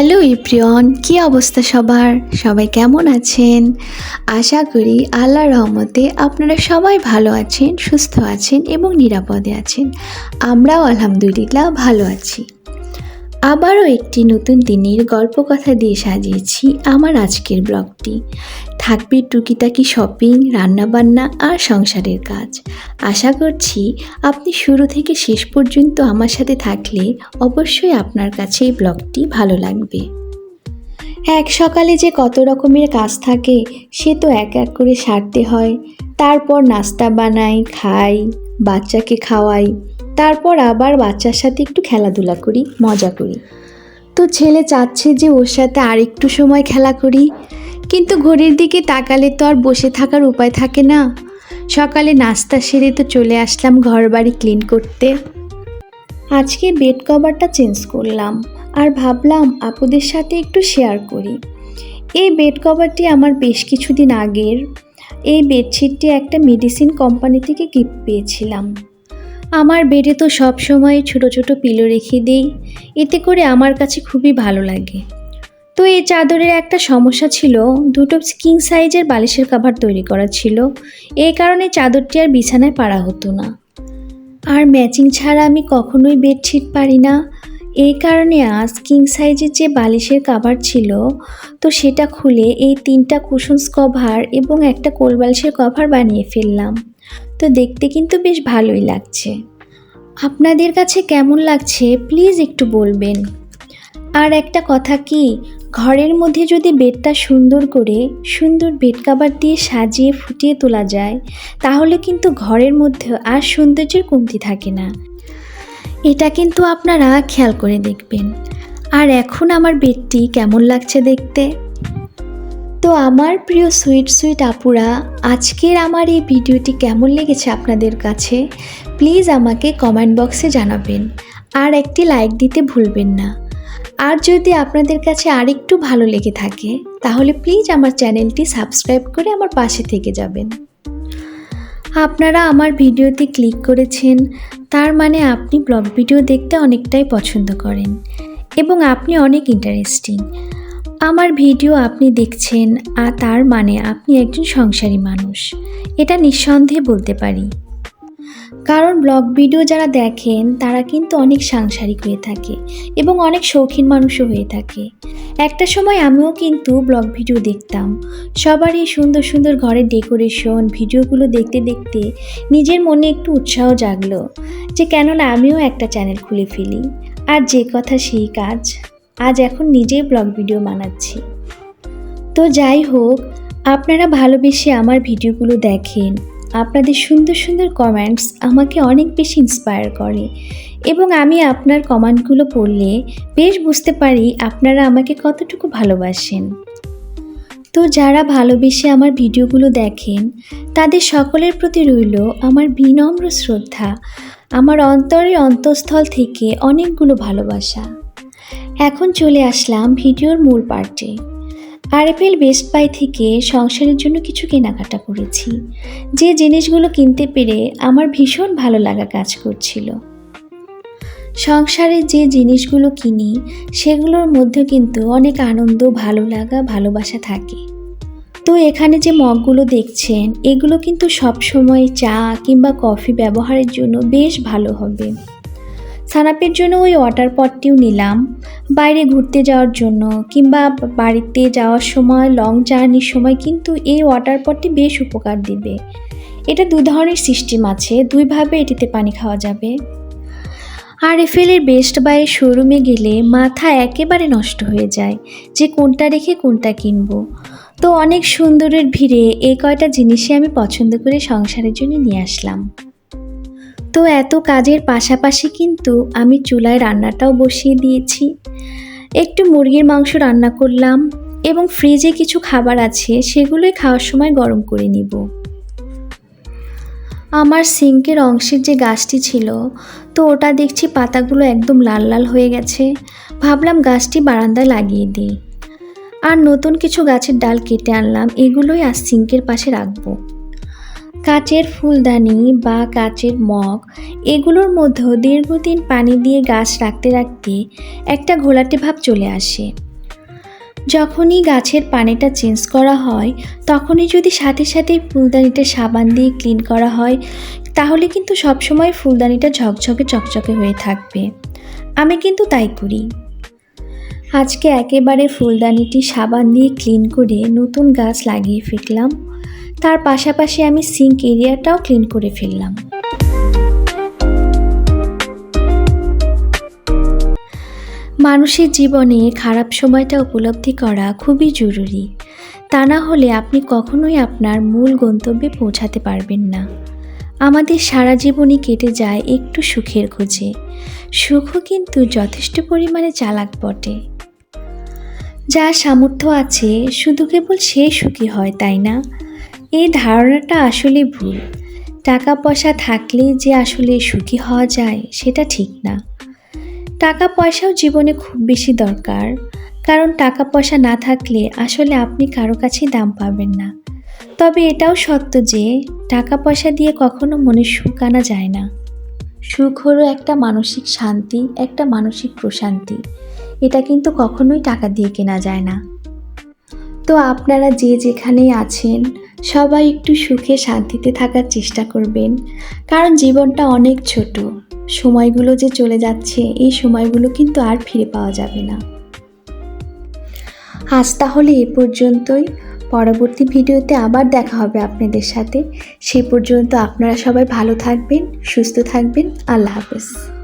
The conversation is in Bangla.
হ্যালো ইপ্রিয়ন কি অবস্থা সবার? সবাই কেমন আছেন? আশা করি আল্লাহ রহমতে আপনারা সবাই ভালো আছেন, সুস্থ আছেন এবং নিরাপদে আছেন। আমরাও আলহামদুলিল্লাহ ভালো আছি। আবারও একটি নতুন দিনের গল্প কথা দিয়ে সাজিয়েছি আমার আজকের ব্লগটি। থাকবে টুকিটাকি শপিং, রান্নাবান্না আর সংসারের কাজ। আশা করছি আপনি শুরু থেকে শেষ পর্যন্ত আমার সাথে থাকলে অবশ্যই আপনার কাছে এই ব্লগটি ভালো লাগবে। এক সকালে যে কত রকমের কাজ থাকে, সে তো এক এক করে সারতে হয়। তারপর নাস্তা বানাই, খাই, বাচ্চাকে খাওয়াই। তারপর আবার বাচ্চার সাথে একটু খেলাধুলা করি, মজা করি। তো ছেলে চাচ্ছে যে ওর সাথে আর একটু সময় খেলা করি, কিন্তু ঘড়ির দিকে তাকালে তো আর বসে থাকার উপায় থাকে না। সকালে নাস্তা সেরে তো চলে আসলাম ঘর বাড়ি ক্লিন করতে। আজকে বেড কভারটা চেঞ্জ করলাম আর ভাবলাম আপুদের সাথে একটু শেয়ার করি। এই বেড কভারটি আমার বেশ কিছুদিন আগের। এই বেডশিটটি একটা মেডিসিন কোম্পানি থেকে গিফট পেয়েছিলাম। আমার বেডে তো সব সময় ছোট ছোট পিলো রেখে দেই। এতে করে আমার কাছে খুবই ভালো লাগে। তো এই চাদরের একটা সমস্যা ছিল, দুটো কিং সাইজের বালিশের কাভার তৈরি করা ছিল। এই কারণে চাদরটি আর বিছানায় পারা হতো না। আর ম্যাচিং ছাড়া আমি কখনোই বেডশিট পারি না। এই কারণে আজ কিং সাইজের যে বালিশের কাভার ছিল, তো সেটা খুলে এই তিনটা কুশনস কভার এবং একটা কোল বালিশের কভার বানিয়ে ফেললাম। তো দেখতে কিন্তু বেশ ভালোই লাগছে। আপনাদের কাছে কেমন লাগছে প্লিজ একটু বলবেন। আর একটা কথা কি, ঘরের মধ্যে যদি বেডটা সুন্দর করে সুন্দর বেড কাভার দিয়ে সাজিয়ে ফুটিয়ে তোলা যায়, তাহলে কিন্তু ঘরের মধ্যে আর সৌন্দর্যের কমতি থাকে না। এটা কিন্তু আপনারা খেয়াল করে দেখবেন। আর এখন আমার বেডটি কেমন লাগছে দেখতে? তো আমার প্রিয় সুইট সুইট আপুরা, আজকের আমার এই ভিডিওটি কেমন লেগেছে আপনাদের কাছে? প্লিজ আমাকে কমেন্ট বক্সে জানাবেন। আর একটি লাইক দিতে ভুলবেন না। আর যদি আপনাদের কাছে আরেকটু ভালো লেগে থাকে, তাহলে প্লিজ আমার চ্যানেলটি সাবস্ক্রাইব করে আমার পাশে থেকে যাবেন। আপনারা আমার ভিডিওতে ক্লিক করেছেন, তার মানে আপনি ব্লগ ভিডিও দেখতে অনেকটাই পছন্দ করেন। এবং আপনি অনেক ইন্টারেস্টিং আমার ভিডিও আপনি দেখছেন আর তার মানে আপনি একজন সংসারী মানুষ। এটা নিঃসন্দেহে বলতে পারি। কারণ ব্লগ ভিডিও যারা দেখেন, তারা কিন্তু অনেক সাংসারিক হয়ে থাকে এবং অনেক শৌখিন মানুষও হয়ে থাকে। একটা সময় আমিও কিন্তু ব্লগ ভিডিও দেখতাম। সবার এই সুন্দর সুন্দর ঘরের ডেকোরেশন, ভিডিওগুলো দেখতে দেখতে নিজের মনে একটু উৎসাহ জাগলো যে কেননা আমিও একটা চ্যানেল খুলে ফেলি। আর যে কথা সেই কাজ আজ এখন নিজেই ব্লগ ভিডিও বানাচ্ছি। তো যাই হোক, আপনারা ভালোবেসে আমার ভিডিওগুলো দেখেন। আপনাদের সুন্দর সুন্দর কমেন্টস আমাকে অনেক বেশি ইন্সপায়ার করে। এবং আমি আপনার কমেন্টগুলো পড়লে বেশ বুঝতে পারি আপনারা আমাকে কতটুকু ভালোবাসেন। তো যারা ভালোবেসে আমার ভিডিওগুলো দেখেন, তাদের সকলের প্রতি রইল আমার বিনম্র শ্রদ্ধা, আমার অন্তরের অন্তঃস্থল থেকে অনেকগুলো ভালোবাসা। এখন চলে আসলাম ভিডিওর মূল পার্টে। আরএফএল বেস্ট বাই থেকে সংসারের জন্য কিছু কেনাকাটা করেছি। যে জিনিসগুলো কিনতে পেরে আমার ভীষণ ভালো লাগা কাজ করছিল। সংসারে যে জিনিসগুলো কিনি, সেগুলোর মধ্যে কিন্তু অনেক আনন্দ, ভালো লাগা, ভালোবাসা থাকে। তো এখানে যে মগগুলো দেখছেন, এগুলো কিন্তু সবসময় চা কিংবা কফি ব্যবহারের জন্য বেশ ভালো হবে। সানাপের জন্য ওই ওয়াটার পটটিও নিলাম। বাইরে ঘুরতে যাওয়ার জন্য কিংবা বাড়িতে যাওয়ার সময় লং জার্নির সময় কিন্তু এই ওয়াটার পটটি বেশ উপকার দিবে। এটা দু ধরনের সিস্টেম আছে দুইভাবে এটিতে পানি খাওয়া যাবে। আর এফএলের বেস্ট বাইয়ের শোরুমে গেলে মাথা একেবারে নষ্ট হয়ে যায়, যে কোনটা রেখে কোনটা কিনবো। তো অনেক সুন্দরের ভিড়ে এই কয়টা জিনিসই আমি পছন্দ করে সংসারের জন্য নিয়ে আসলাম। তো এত কাজের পাশাপাশি কিন্তু আমি চুলায় রান্নাটাও বসিয়ে দিয়েছি। একটু মুরগির মাংস রান্না করলাম এবং ফ্রিজে কিছু খাবার আছে সেগুলোই খাওয়ার সময় গরম করে নিব। আমার সিঙ্কের অংশের যে গাছটি ছিল, তো ওটা দেখছি পাতাগুলো একদম লাল লাল হয়ে গেছে। ভাবলাম গাছটি বারান্দায় লাগিয়ে দিই। আর নতুন কিছু গাছের ডাল কেটে আনলাম, এগুলোই আর সিঙ্কের পাশে রাখব। কাচের ফুলদানি বা কাচের মগ, এগুলোর মধ্যেও দীর্ঘদিন পানি দিয়ে গাছ রাখতে রাখতে একটা ঘোলাটে ভাব চলে আসে। যখনই গাছের পানিটা চেঞ্জ করা হয়, তখনই যদি সাথে সাথে ফুলদানিটা সাবান দিয়ে ক্লিন করা হয়, তাহলে কিন্তু সবসময় ফুলদানিটা ঝকঝকে চকচকে হয়ে থাকবে। আমি কিন্তু তাই করি। আজকে একেবারে ফুলদানিটি সাবান দিয়ে ক্লিন করে নতুন গাছ লাগিয়ে ফেললাম। তার পাশাপাশি আমি সিঙ্ক এরিয়াটাও ক্লিন করে ফেললাম। মানুষের জীবনে খারাপ সময়টা উপলব্ধি করা খুবই জরুরি। তা না হলে আপনি কখনোই আপনার মূল গন্তব্যে পৌঁছাতে পারবেন না। আমাদের সারা জীবনই কেটে যায় একটু সুখের খোঁজে। সুখও কিন্তু যথেষ্ট পরিমাণে চালাক বটে। যার সামর্থ্য আছে, শুধু কেবল সে সুখী হয়, তাই না? এই ধারণাটা আসলে ভুল। টাকা পয়সা থাকলেই যে আসলে সুখী হওয়া যায়, সেটা ঠিক না। টাকা পয়সাও জীবনে খুব বেশি দরকার, কারণ টাকা পয়সা না থাকলে আসলে আপনি কারও কাছেই দাম পাবেন না। তবে এটাও সত্য যে টাকা পয়সা দিয়ে কখনো মনে সুখ আনা যায় না। সুখ হলো একটা মানসিক শান্তি, একটা মানসিক প্রশান্তি। এটা কিন্তু কখনোই টাকা দিয়ে কেনা যায় না। তো আপনারা যে যেখানেই আছেন সবাই একটু সুখে শান্তিতে থাকার চেষ্টা করবেন। কারণ জীবনটা অনেক ছোট। সময়গুলো যে চলে যাচ্ছে, এই সময়গুলো কিন্তু আর ফিরে পাওয়া যাবে না। আজ তাহলে এ পর্যন্তই। পরবর্তী ভিডিওতে আবার দেখা হবে আপনাদের সাথে। সে পর্যন্ত আপনারা সবাই ভালো থাকবেন, সুস্থ থাকবেন। আল্লাহ হাফেজ।